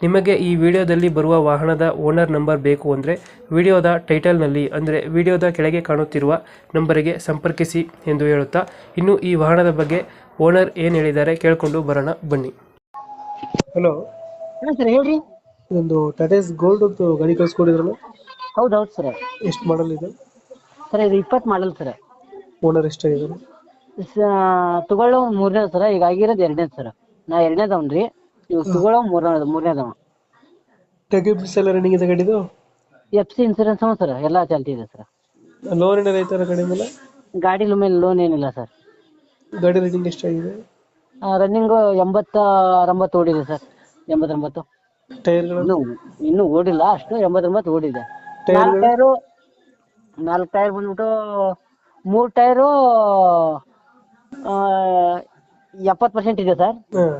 ನಿಮಗೆ ಈ ವಿಡಿಯೋದಲ್ಲಿ ಬರುವ ವಾಹನದ ಓನರ್ ನಂಬರ್ ಬೇಕು ಅಂದರೆ ವಿಡಿಯೋದ ಟೈಟಲ್ನಲ್ಲಿ ಅಂದರೆ ವಿಡಿಯೋದ ಕೆಳಗೆ ಕಾಣುತ್ತಿರುವ ನಂಬರಿಗೆ ಸಂಪರ್ಕಿಸಿ ಎಂದು ಹೇಳುತ್ತಾ ಇನ್ನು ಈ ವಾಹನದ ಬಗ್ಗೆ ಓನರ್ ಏನು ಹೇಳಿದ್ದಾರೆ ಕೇಳಿಕೊಂಡು ಬರೋಣ ಬನ್ನಿ. ಹಲೋ. ಹಾ ಸರ್ ಹೇಳ್ರಿ. ಇದೊಂದು ಟಾಟಾಸ್ ಗೋಲ್ಡ್ ಅಂತ ಗಾಡಿ ಕಳ್ಸ್ಕೊಡಿದ್ರಲ್ಲ? ಹೌದು ಹೌದು ಸರ್. ಎಷ್ಟು ಮಾಡಲ್ ಇದೆ? ಸರ್ ಇದು ಇಪ್ಪತ್ತು ಮಾಡಲ್ ಸರ್. ಓನರ್ ಎಷ್ಟಾಗಿದ್ದಾರೆ ತಗೊಳ್ಳೋ ಮೂರನೇ ಸರ್ ಈಗ ಆಗಿರೋದು ಎರಡನೇ ಸರ್. ನಾ ಎರಡನೇದವನ್ ರೀ ಇವ್ ತಗೊಳ್ಳೋ ಮೂರನೇ ಮೂರನೇದವ ಡಾಕ್ಯುಮೆಂಟ್ಸ್ ಎಲ್ಲ ರನ್ನಿಂಗ್ ಇದೆ ಗಾಡಿದು ಎಫ್ ಸಿ ಇನ್ಸೂರೆನ್ಸ್ ಅವ ಸರ್ ಎಲ್ಲ ಚಾಲ್ತಿ ಇದೆ ಸರ್. ಲೋನ್ ಏನಾರು ಐತಾರ ಗಾಡಿ ಮೇಲೆ ಗಾಡಿ ಮೇಲೆ ಲೋನ್ ಏನಿಲ್ಲ ಸರ್. ಗಾಡಿ ರೇಟಿಂಗ್ ಎಷ್ಟಾಗಿದೆ ರನ್ನಿಂಗು ಎಂಬತ್ತ ಅರವತ್ತು ಓಡಿದೆ ಸರ್ ಎಂಬತ್ತೊಂಬತ್ತು. ಟೈರ್ಗಳು ಇನ್ನು ಇನ್ನೂ ಓಡಿಲ್ಲ ಅಷ್ಟು ಎಂಬತ್ತೊಂಬತ್ತು ಓಡಿದೆ. ಟೈರ್ಗಳು? ನಾಲ್ಕು ಟೈರು ನಾಲ್ಕು ಟೈರ್ ಬಂದ್ಬಿಟ್ಟು ಮೂರು ಟೈರು ಎಪ್ಪತ್ತು ಪರ್ಸೆಂಟ್ ಇದೆ ಸರ್. ಹಾಂ.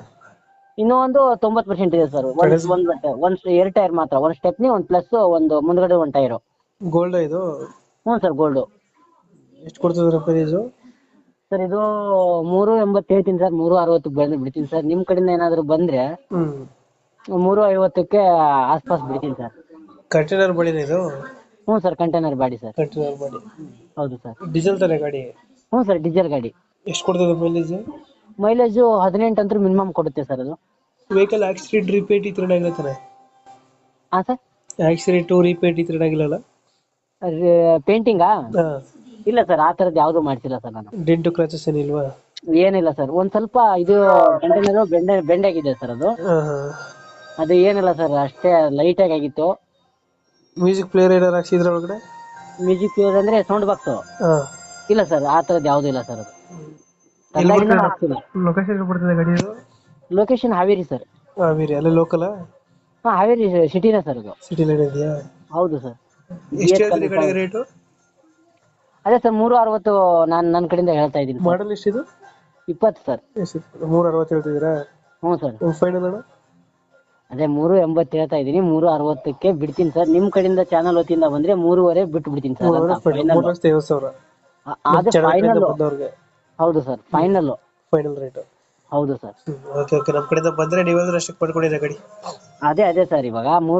ಇನ್ನೂ ಒಂದು ತೊಂಬತ್ತು ಪರ್ಸೆಂಟ್ ಇದೆ ಸರ್ ಒಂದ್. ಒಂದ್ ಒಂದ್ ಎರಡು ಟೈರ್ ಮಾತ್ರ ಒಂದ್ ಸ್ಟೆಪ್ನಿ ಒಂದ್ ಪ್ಲಸ್ ಒಂದು ಮುಂದ್ಗಡೆ ಒಂದ್ ಟೈರ್ ಗೋಲ್ಡ್ ಇದು? ಹ್ಞೂ ಸರ್ ಗೋಲ್ಡು ಎಷ್ಟು ಕೊಡ್ತಿದ್ರೆ ಪ್ರೈಸು ಸರ್ ಇದು ಮೂರು ಎಂಬತ್ತು ಹೇಳ್ತೀನಿ ಸರ್ ಮೂರು ಅರವತ್ತಕ್ಕೆ ಬಂದು ಬಿಡ್ತೀನಿ ಸರ್ ನಿಮ್ಮ ಕಡೆಯಿಂದ ಏನಾದರೂ ಬಂದ್ರೆ ಹ್ಞೂ ಮೂರು ಐವತ್ತಕ್ಕೆ ಆಸ್ಪಾಸ್ ಬಿಡ್ತೀನಿ ಸರ್ ಕಂಟೈನರ್ ಬಾಡಿ ಇದು? ಹ್ಞೂ sir container body sir container body. ಹೌದು ಸರ್ ಡೀಸೆಲ್ ತರ ಗಾಡಿ? ಹ್ಞೂ ಸರ್ ಡೀಸೆಲ್ ಗಾಡಿ. ಎಷ್ಟು ಕೊಡ್ತದೆ ಮೈಲೇಜ್ ಮೈಲೇಜು ಹದಿನೆಂಟು ಅಂತ ಮಿನಿಮಮ್ ಕೊಡುತ್ತೆ ಸರ್ ಅದು. ವೆಹಿಕಲ್ ಆಕ್ಸಿಡೆಂಟ್ ರಿಪೇಟ್ ಈ ಥರ ಆಗಿಲ್ಲ ತಾನೆ? ಹಾಂ ಸರ್? ಆಕ್ಸಿಡೆಂಟು ರಿಪೇಟ್ ಈ ಥರ ಆಗಿಲ್ಲಲ್ಲ ಪೇಂಟಿಂಗಾ ಇಲ್ಲ ಸರ್ ಆ ಥರದ್ದು ಯಾವುದು ಮಾಡ್ತಿಲ್ಲ ಸರ್ ನಾನು. ಡೆಂಟು ಕ್ರಾಚಸ್ ಏನಿಲ್ವಾ? ಏನಿಲ್ಲ ಸರ್ ಒಂದ್ ಸ್ವಲ್ಪ ಇದು ಕಂಟೈನರು ಬೆಂಡೆ ಬೆಂಡಾಗಿದೆ ಸರ್ ಅದು. ಅದು ಏನಿಲ್ಲ ಸರ್ ಅಷ್ಟೇ ಲೈಟಾಗಿ ಆಗಿತ್ತು. ಮ್ಯೂಸಿಕ್ ಪ್ಲೇಯರ್ ಏನಾರು ಹಾಕ್ಸಿದ್ರ ಒಳಗಡೆ? ಮ್ಯೂಸಿಕ್ ಪ್ಲೇಯರ್ ಅಂದ್ರೆ ಸೌಂಡ್ ಬಾಕ್ಸ್ ಇಲ್ಲ ಸರ್ ಆ ಥರದ್ದು ಯಾವುದೂ ಇಲ್ಲ ಸರ್ ಅದು. ಹಾಕ್ಸಿಲ್ಲ ಲೊಕೇಶನ್ ಬರ್ತದೆ ಗಾಡಿ ಇದು? ಲೊಕೇಶನ್ ಹಾವೇರಿ ಸರ್ ಹಾವೇರಿ ಅಲ್ಲೇ ಲೋಕಲ್ ಹಾ ಹಾವೇರಿ ಸಿಟಿನೇ ಸರ್ ಅದು. ಸಿಟಿಲಿ ಇದೆಯಾ? ಹೌದು ಸರ್ ಎಷ್ಟು ಹೇಳ್ತೀರಿ ಗಾಡಿ ರೇಟು ಅದೇ ಸರ್ ಮೂರು ಅರವತ್ತು ನಾನು ನನ್ನ ಕಡೆಯಿಂದ ಹೇಳ್ತಾ ಇದ್ದೀನಿ ಮಾಡಲ್ ಇದು ಇಪ್ಪತ್ತು ಸರ್ ಎಷ್ಟು ಮೂರು ಅರವತ್ತು ಹೇಳ್ತಿದ್ದೀರಾ? ಹ್ಞೂ ಸರ್ ಫೈನಲ್ ಅಣ್ಣ? ಅದೇ ಮೂರು ಎಂಬತ್ತು ಹೇಳ್ತಾ ಇದ್ದೀನಿ ಮೂರು ಅರವತ್ತಕ್ಕೆ ಬಿಡ್ತೀನಿ ಸರ್ ನಿಮ್ಮ ಕಡೆಯಿಂದ ಚಾನಲ್ ವತಿಯಿಂದ ಬಂದ್ರೆ ಮೂರುವರೆ ಬಿಟ್ಟು ಬಿಡ್ತೀನಿ ಸರ್ ಮೂರು ಫೈನಲ್ ಲಕ್ಷದ ಐವತ್ತು ಸಾವಿರ. ಅದು ಫೈನಲ್ ಹೌದು ಸರ್ ಫೈನಲ್ ಫೈನಲ್ ರೇಟ್ ಹೌದು ಸರ್. ಓಕೆ ಓಕೆ ನಮ್ಮ ಕಡೆಯಿಂದ ಬಂದ್ರೆ ನೀವೇನಾದ್ರೂ ಅಷ್ಟಕ್ಕೆ ಮಾಡ್ಕೊಡಿ ಗಾಡಿ. ಅದೇ ಅದೇ ಸರ್ ಇವಾಗ ಮೂರು